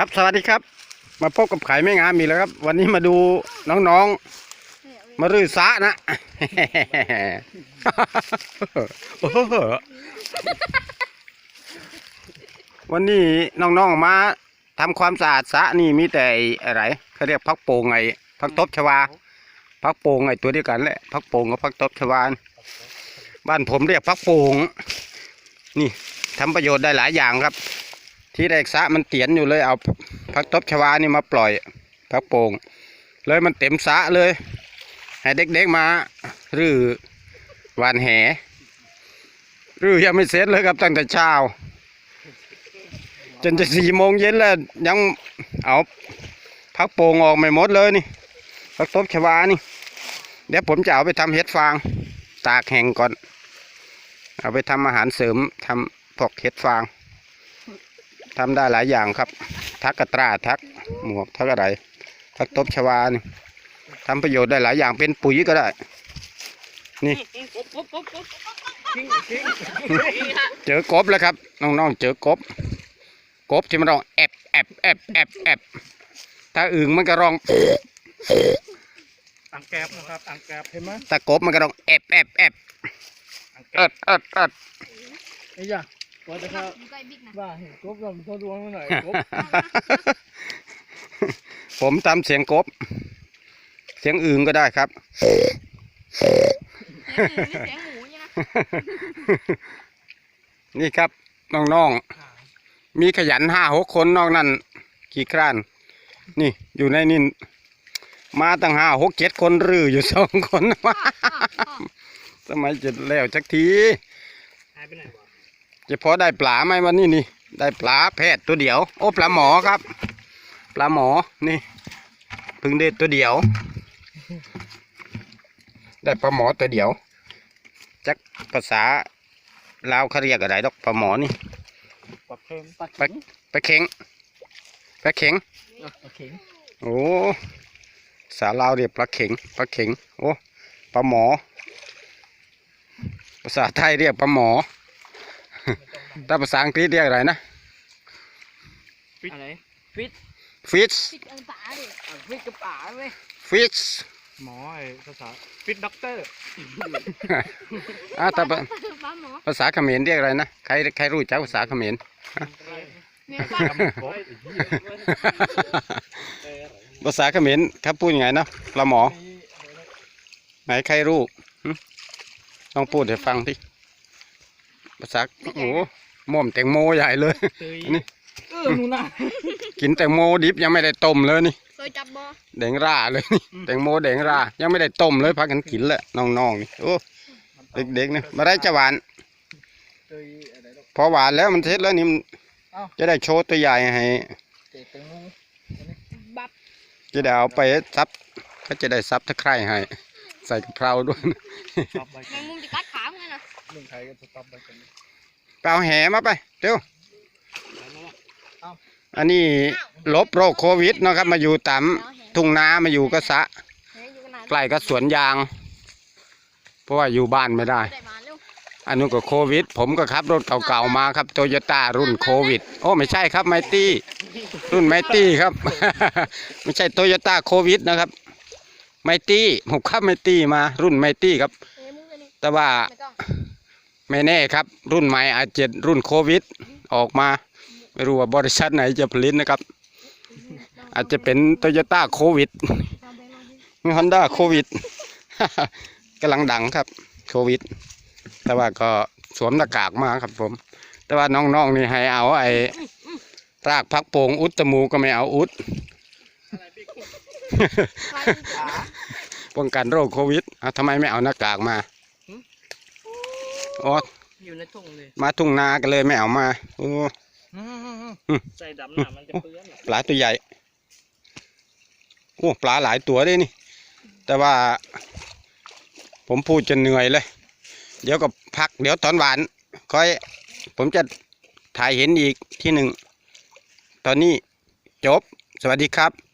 ครับสวัสดีครับ มาพบกับไข่ไม่งามอีกแล้วครับ วันนี้มาดูน้องๆ มารื้อสะนะวันนี้น้องๆมาทำความสะอาดสะนี่มีแต่ไอ้อะไรเขาเรียกพักโป่งไงพักตบชวาพักโป่งไงตัวเดียวกันแหละพักโป่งกับพักตบชวาบ้านผมเรียกพักโป่งนี่ทำประโยชน์ได้หลายอย่างครับ ที่แรกสะมันเตียนอยู่เลยเอาพักตบชวานี่มาปล่อยพักโป่งเลยมันเต็มสะเลย ให้เด็กๆมารื้อวานแหรื้อยังไม่เสร็จเลยครับตั้งแต่เช้า จนจะสี่โมงเย็นแล้วยังเอาพักโป่งออกไม่หมดเลยนี่พักตบชวานี่ เดี๋ยวผมจะเอาไปทำเห็ดฟางตากแห้งก่อน เอาไปทำอาหารเสริมทำพวกเห็ดฟาง ทำได้หลายอย่างครับ ทักกระตราทักหมวกทักอะไรทักตบชวานี่ทำประโยชน์ได้หลายอย่างเป็นปุ๋ยก็ได้เจอกบแล้วครับน้องๆเจอกบ กบที่มันร้องแอบแอบแอบแอบแอบถ้าอึ่งมันก็ร้องอังแกบนะครับอังแกบเห็นไหมตะกบมันก็ร้องแอบแอบแอบอังแกเอิบดเอิดเอิดไอ้ยะ ว่าจะเข้าใกล้บิ๊กนะว่าเห็นกบเราทดลองหน่อยกบผมทำเสียงกบ เสียงอึ่งก็ได้ครับเสียงหมูนี่เสียงหมูเนี่ยนะนี่ครับน้องๆ มีขยันห้าหกคนนอกนั้นกี่คร้าน นี่อยู่ในนี่มาตั้งห้าหกเจ็ดคนรืออยู่สองคนสมัยจะแล้วจักทีหายไปไหนวะ จะพอได้ปลาไหมวันนี้นี่ ได้ปลาแพทย์ตัวเดียว โอ้ปลาหมอครับ ปลาหมอนี่เพึ่งได้ตัวเดียว ได้ปลาหมอตัวเดียวจักภาษาลาวเขาเรียกอะไรดอกปลาหมอนี่ปักเค็มปักปลาปลาเข็งปลาเข็งปักเข็งโอ้สาลาวเรียกปลาเข็งปลาเข็งโอ้ปลาหมอ ภาษาไทยเรียกปลาหมอ ถ้าภาษาอังกฤษเรียกอะไรนะอะไร fish บิ๊กองศาดิฟิตกระป๋าเลย fish หมอไอ้ภาษาฟิตด็อกเตอร์อ่าถ้าภาป้าหมอภาษาเขมรเรียกอะไรนะใครใครรู้จักภาษาเขมรเนี่ยป้าภาษาเขมรครับพูดยังไงนะปลาหมอ ไหนใครรู้หึลองพูดให้ฟังที่ภาษาโอ้ ม่อมแตงโมใหญ่เลย เตยนี่ เออหนูน่ะ กินแตงโมดิบยังไม่ได้ต้มเลยนี่ เคยจับบอแดงร่าเลยนี่แตงโมแดงร่ายังไม่ได้ต้มเลยพักกันกินแหละน้องๆนี่โอ้เด็กๆนี่มาได้จะหวาน เตยอะไรดอกพอหวานแล้วมันเสร็จแล้วนี่มันเอ้า จะได้โชว์ตัวใหญ่ให้เตะแตงโมบับจะได้เอาไปซับก็จะได้ซับตะไคร้ให้ใส่กะเพราด้วยตับไปแมงมุมจะกัดขามึงไงนะเมืองไทยก็จะตับไปกัน ไปเอาแหมาไปเร็วอันนี้ลบโรคโควิดเนาะครับ มาอยู่ตามทุ่งนามาอยู่ก็สระเฮ้ยอยู่กันนานใกล้ก็สวนยาง เพราะว่าอยู่บ้านไม่ได้ได้มาเร็วอันนู้นก็โควิด ผมก็ขับรถเก่าๆมาครับโตโยต้ารุ่นโควิด โอ้ไม่ใช่ครับไมตี้รุ่นไมตี้ครับ ไม่ใช่โตโยต้าโควิดนะครับไมตี้ผมขับไมตี้มารุ่นไมตี้ครับเฮ้ยมึงกันนี่แต่ว่า ไม่แน่ครับ รุ่นใหม่อาจจะรุ่นโควิด ออกมา ไม่รู้ว่าบริษัทไหนจะผลิตนะครับ อาจจะเป็นโตโยต้าโควิดฮอนด้าโควิดกำลังดังครับโควิด แต่ว่าก็สวมหน้ากากมาครับผม แต่ว่าน้องๆนี่ให้เอาไอ้รากพักโป่งอุดจมูกก็ไม่เอาอุดป้องกันโรคโควิดอะทำไมไม่เอาหน้ากากมา อ๋ออยู่ในทุ่งเลยมาทุ่งนากันเลยไม่เอามาโอ้ใส่ดำหนามันจะเปื้อนปลาตัวใหญ่โอ้ปลาหลายตัวด้วยนี่ แต่ว่า ผมพูดจนเหนื่อยเลย เดี๋ยวก็พักเดี๋ยวตอนหวาน ค่อย ผมจะถ่ายเห็นอีกที่หนึ่ง ตอนนี้จบ สวัสดีครับ